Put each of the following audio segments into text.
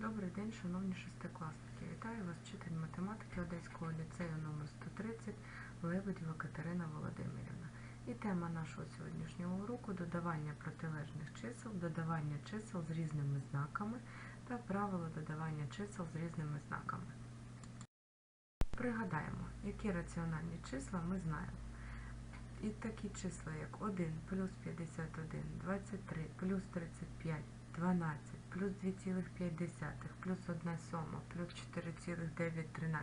Добрий день, шановні шестикласники. Вітаю вас, вчитель математики Одеського ліцею номер 130 Лебедєва Катерина Володимирівна. І тема нашого сьогоднішнього уроку додавання протилежних чисел, додавання чисел з різними знаками та правила додавання чисел з різними знаками. Пригадаємо, які раціональні числа ми знаємо. І такі числа, як 1 плюс 51, 23 плюс 35, 12, плюс 2,5, плюс 1 сьома, плюс 4,9.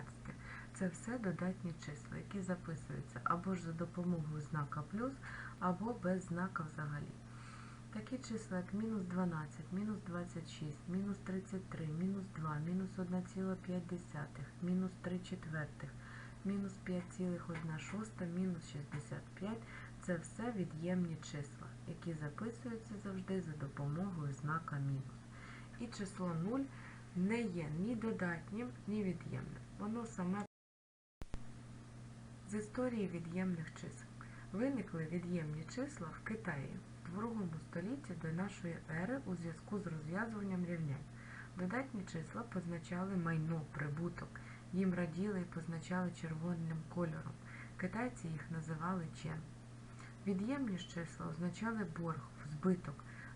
Це все додатні числа, які записуються або ж за допомогою знака плюс, або без знака взагалі. Такі числа, як мінус 12, мінус 26, мінус 33, мінус 2, мінус 1,5, мінус 3 четвертих, мінус 5,1 шоста, мінус 65 – це все від'ємні числа, які записуються завжди за допомогою знака мінус. І число 0 не є ні додатнім, ні від'ємним. Воно саме з історії від'ємних чисел. Виникли від'ємні числа в Китаї в 2 столітті до нашої ери у зв'язку з розв'язуванням рівнянь. Додатні числа позначали майно, прибуток. Їм раділи і позначали червоним кольором. Китайці їх називали чен. Від'ємні числа означали борг, збиток,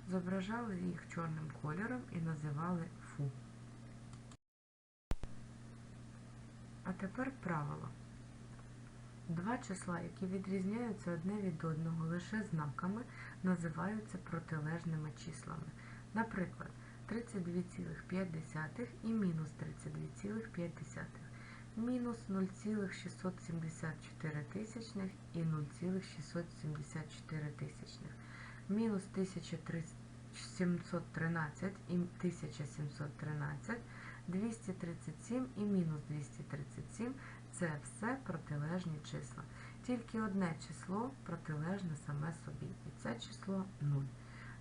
зображали їх чорним кольором і називали фу. А тепер правило. Два числа, які відрізняються одне від одного лише знаками, називаються протилежними числами. Наприклад, 32,5 і мінус 32,5, мінус 0,674 тисячних і 0,674 тисячних, мінус 1713 і 1713, 237 і мінус 237 це все протилежні числа. Тільки одне число протилежне саме собі, і це число 0.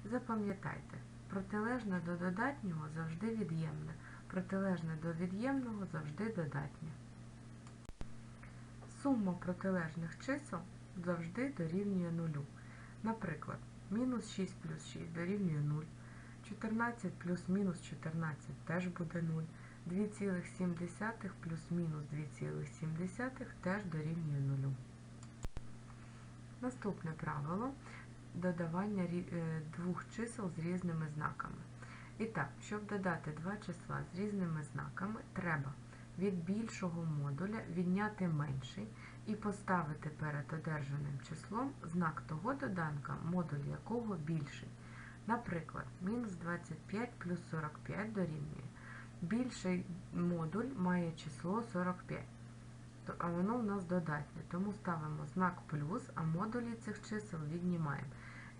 Запам'ятайте, протилежне до додатнього завжди від'ємне, протилежне до від'ємного завжди додатнє. Сума протилежних чисел завжди дорівнює 0. Наприклад, мінус 6 плюс 6 дорівнює 0, 14 плюс мінус 14 теж буде 0. 2,7 плюс мінус 2,7 теж дорівнює 0. Наступне правило додавання двох чисел з різними знаками. І так, щоб додати два числа з різними знаками, треба від більшого модуля відняти менший і поставити перед одержаним числом знак того доданка, модуль якого більший. Наприклад, мінус 25 плюс 45 дорівнює. Більший модуль має число 45, а воно в нас додатнє, тому ставимо знак плюс, а модулі цих чисел віднімаємо.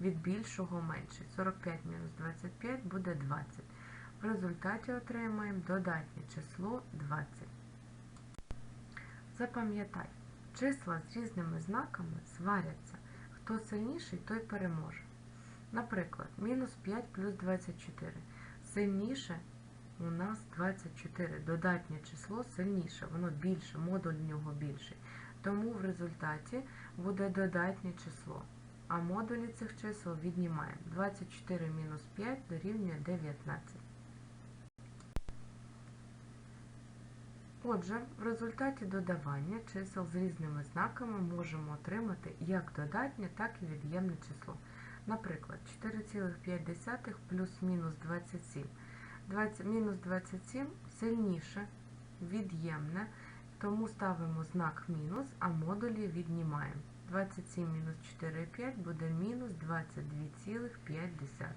Від більшого менший. 45 мінус 25 буде 20. В результаті отримаємо додатнє число 20. Запам'ятай, числа з різними знаками сваряться. Хто сильніший, той переможе. Наприклад, мінус 5 плюс 24. Сильніше у нас 24. Додатнє число сильніше, воно більше, модуль в нього більший. Тому в результаті буде додатнє число. А модулі цих чисел віднімаємо. 24 мінус 5 дорівнює 19. Отже, в результаті додавання чисел з різними знаками можемо отримати як додатнє, так і від'ємне число. Наприклад, 4,5 плюс-мінус 27. мінус 27 сильніше, від'ємне, тому ставимо знак мінус, а модулі віднімаємо. 27 мінус 4,5 буде мінус 22,5.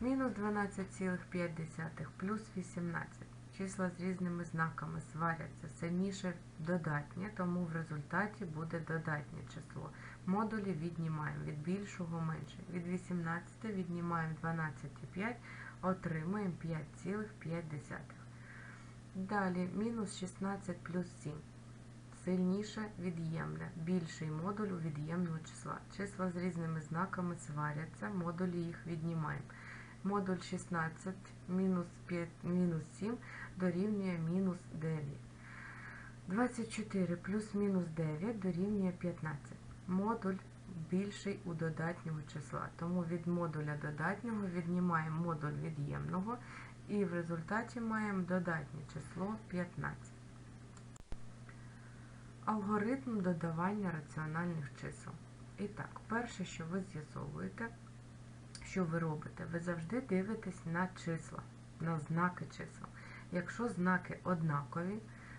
Мінус 12,5 плюс 18. Числа з різними знаками сваряться. Сильніше додатнє, тому в результаті буде додатнє число. Модулі віднімаємо від більшого менше. Від 18 віднімаємо 12,5, отримаємо 5,5. Далі мінус 16 плюс 7. Сильніше від'ємне, більший модуль у від'ємного числа. Числа з різними знаками сваряться, модулі їх віднімаємо. Модуль 16 мінус 5, мінус 7 дорівнює мінус 9. 24 плюс мінус 9 дорівнює 15. Модуль більший у додатнього числа. Тому від модуля додатнього віднімаємо модуль від'ємного і в результаті маємо додатнє число 15. Алгоритм додавання раціональних чисел. І так, перше, що ви з'ясовуєте, що ви робите, ви завжди дивитесь на числа, на знаки чисел. Якщо знаки однакові,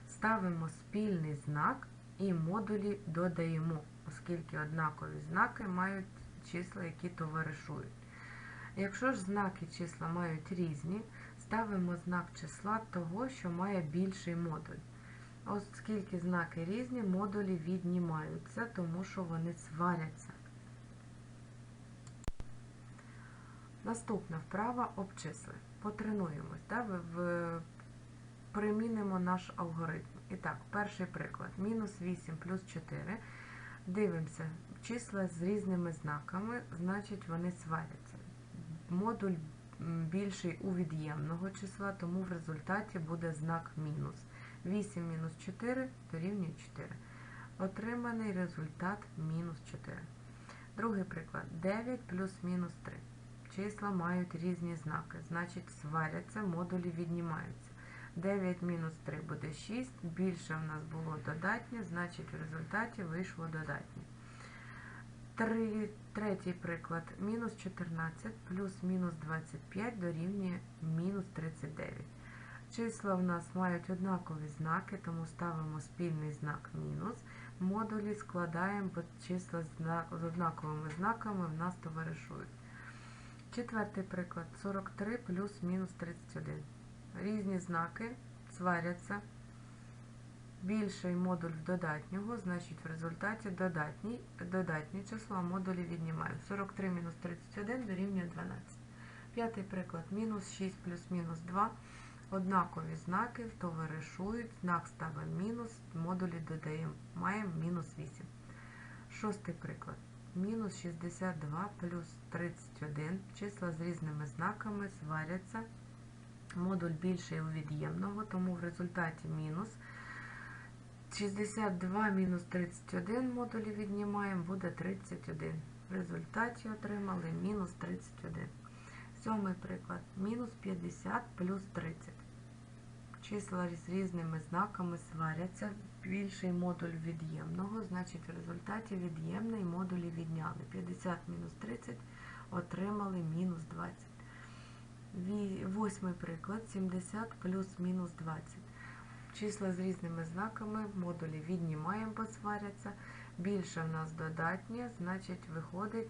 ставимо спільний знак і модулі додаємо, оскільки однакові знаки мають числа, які товаришують. Якщо ж знаки числа мають різні, ставимо знак числа того, що має більший модуль. Оскільки знаки різні, модулі віднімаються, тому що вони сваряться. Наступна вправа обчисли. Потренуємось, да? в, примінимо наш алгоритм. І так, перший приклад. Мінус 8 плюс 4. Дивимося, числа з різними знаками, значить вони сваряться. Модуль більший у від'ємного числа, тому в результаті буде знак мінус. 8 мінус 4 дорівнює 4. Отриманий результат мінус 4. Другий приклад. 9 плюс мінус 3. Числа мають різні знаки, значить сваряться, модулі віднімаються. 9 мінус 3 буде 6, більше в нас було додатнє, значить в результаті вийшло додатнє. Три, третій приклад. Мінус 14 плюс мінус 25 дорівнює мінус 39. Числа в нас мають однакові знаки, тому ставимо спільний знак мінус. Модулі складаємо, числа з однаковими знаками в нас товаришують. Четвертий приклад 43 плюс мінус 31. Різні знаки сваряться. Більший модуль додатнього, значить в результаті додатній, додатнє число, а модулі віднімаємо. 43 мінус 31 дорівнює 12. П'ятий приклад мінус 6 плюс мінус 2. Однакові знаки товаришують, знак ставимо мінус, модулі додаємо, маємо мінус 8. Шостий приклад. Мінус 62 плюс 31. Числа з різними знаками сваряться. Модуль більший у від'ємного, тому в результаті мінус. 62 мінус 31 модулі віднімаємо, буде 31. В результаті отримали мінус 31. Сьомий приклад. Мінус 50 плюс 30. Числа з різними знаками сваряться. Більший модуль від'ємного, значить в результаті від'ємний модулі відняли. 50 мінус 30 отримали мінус 20. Восьмий приклад. 70 плюс мінус 20. Числа з різними знаками, модулі віднімаємо, бо сваряться. Більше в нас додатнє, значить виходить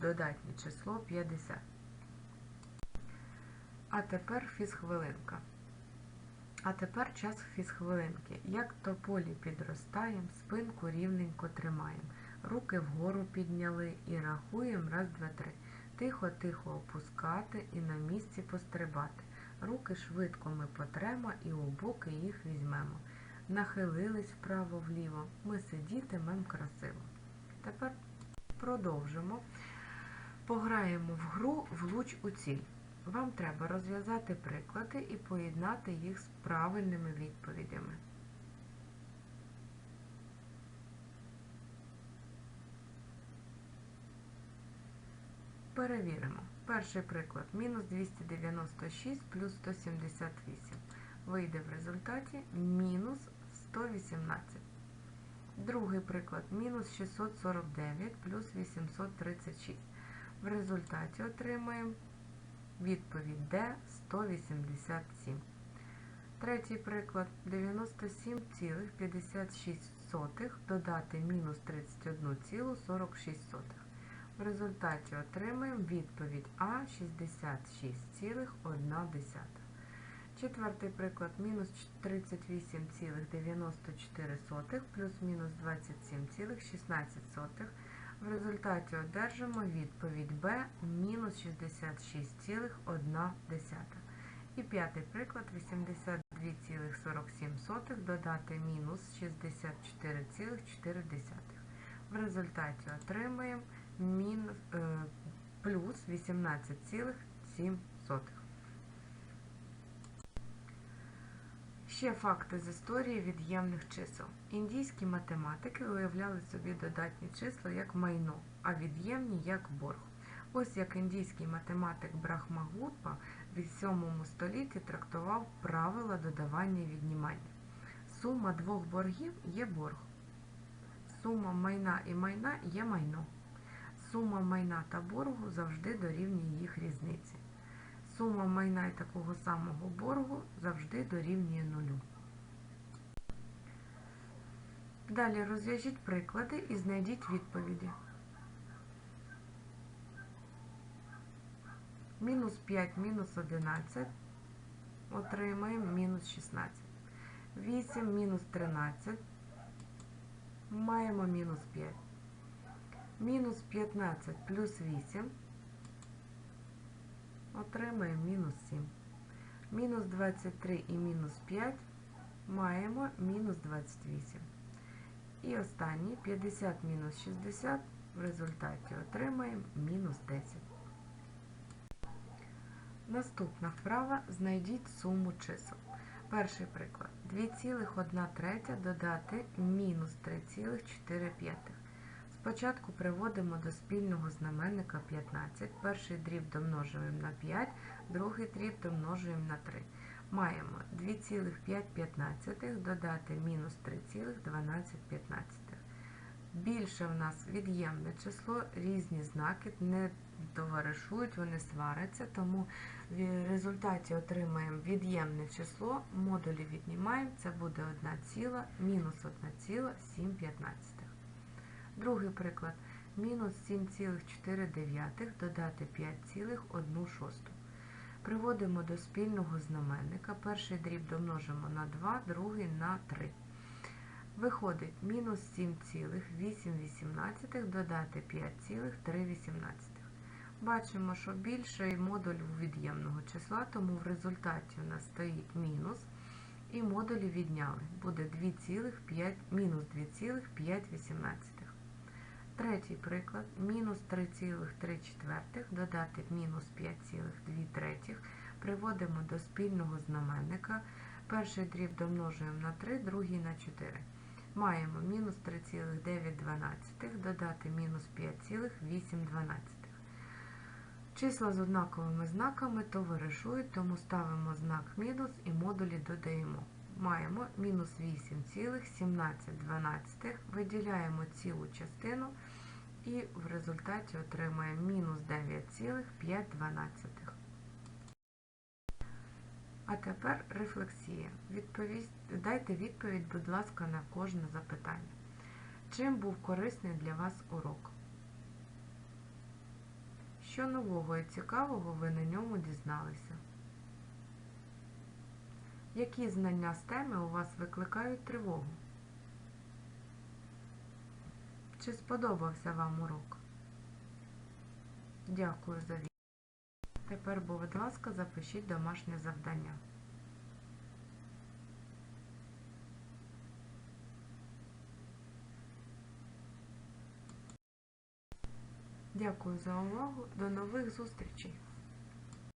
додатнє число 50. А тепер фізхвилинка. А тепер час фізхвилинки. Як то полі підростаєм, спинку рівненько тримаємо. Руки вгору підняли і рахуємо раз, два, три. Тихо-тихо опускати і на місці пострибати. Руки швидко ми потремо і у боки їх візьмемо. Нахилились вправо-вліво, ми сидітимем красиво. Тепер продовжимо. Пограємо в гру влуч у ціль. Вам треба розв'язати приклади і поєднати їх з правильними відповідями. Перевіримо. Перший приклад. Мінус 296 плюс 178. Вийде в результаті мінус 118. Другий приклад. Мінус 649 плюс 836. В результаті отримаємо відповідь Д 187. Третій приклад. 97,56 додати мінус 31,46. В результаті отримаємо відповідь А 66,1. Четвертий приклад мінус 38,94 плюс мінус 27,16. В результаті одержимо відповідь Б мінус 66,1. І п'ятий приклад 82,47 додати мінус 64,4. В результаті отримаємо мінус, е, плюс 18,7. Ще факти з історії від'ємних чисел. Індійські математики уявляли собі додатні числа як майно, а від'ємні як борг. Ось як індійський математик Брахмагупа в 7 столітті трактував правила додавання і віднімання. Сума двох боргів є борг. Сума майна і майна є майно. Сума майна та боргу завжди дорівнює їх різниці. Сума майна і такого самого боргу завжди дорівнює нулю. Далі розв'яжіть приклади і знайдіть відповіді. Мінус 5 мінус 11 отримаємо мінус 16. 8 мінус 13 маємо мінус 5. Мінус 15 плюс 8 отримаємо мінус 7. Мінус 23 і мінус 5 маємо мінус 28. І останній 50 мінус 60 в результаті отримаємо мінус 10. Наступна вправа знайдіть суму чисел. Перший приклад. 2,1 третя додати мінус 3,4. Спочатку приводимо до спільного знаменника 15. Перший дріб домножуємо на 5, другий дріб домножуємо на 3. Маємо 2,5 додати мінус 3,12. Більше в нас від'ємне число, різні знаки не товаришують, вони сваряться, тому в результаті отримаємо від'ємне число, модулі віднімаємо, це буде 1 ціла, мінус 1,7. Другий приклад. Мінус 7,4 додати 5,1. Приводимо до спільного знаменника. Перший дріб домножимо на 2, другий на 3. Виходить мінус 7,8 додати 5,3. Бачимо, що більший модуль у від'ємного числа, тому в результаті у нас стоїть мінус. І модулі відняли. Буде 2,5, мінус 2,5. Третій приклад. Мінус 3,3 додати мінус 5,2 приводимо до спільного знаменника. Перший дріб домножуємо на 3, другий на 4. Маємо мінус 3,9 додати мінус 5,8. Числа з однаковими знаками товаришують, тому ставимо знак мінус і модулі додаємо. Маємо мінус 8,17, виділяємо цілу частину і в результаті отримаємо мінус 9,5. А тепер рефлексія. Відповість, дайте відповідь, будь ласка, на кожне запитання. Чим був корисний для вас урок? Що нового і цікавого ви на ньому дізналися? Які знання з теми у вас викликають тривогу? Чи сподобався вам урок? Дякую за відповідь. Тепер, будь ласка, запишіть домашнє завдання. Дякую за увагу. До нових зустрічей!